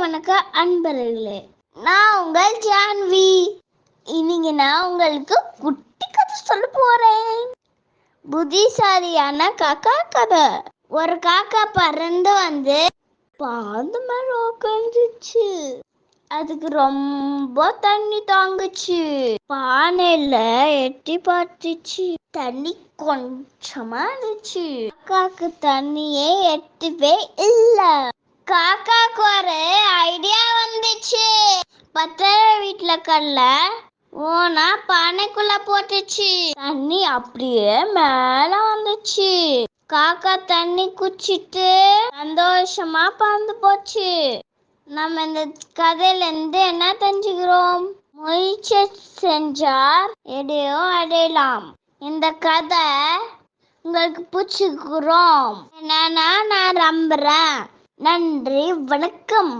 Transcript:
வணக்கம் அன்பர்களே நான் உங்கள் ஜான்வி. இன்னைக்கு நான் உங்களுக்கு குட்டி கதை சொல்ல போறேன். புத்திசாலியான காக்கா கதை. ஒரு காக்கா பறந்து வந்து பாந்து மேல உட்காந்துச்சு அதுக்கு ரொம்ப தண்ணி தாங்குச்சு. பானையில எட்டி பார்த்துச்சு. தண்ணி கொஞ்சமா இருந்துச்சு. காக்காக்கு தண்ணியே எட்டவே இல்ல. காக்காக்கு ஒரு பத்திர வீட்டுல கல்ல. ஓனா பானைக்குள்ள போட்டுச்சு. தண்ணி அப்படியே மேல வந்துச்சு. காக்கா தண்ணி குச்சிட்டு சந்தோஷமா பறந்து போச்சு. நம்ம இந்த கதையில இருந்து என்ன தெரிஞ்சுக்கிறோம்? முயற்சி செஞ்சார் எதையோ அடையலாம். இந்த கதை உங்களுக்கு பிடிச்சிக்கிறோம் என்னன்னா நான் நம்புறேன். நன்றி வணக்கம்.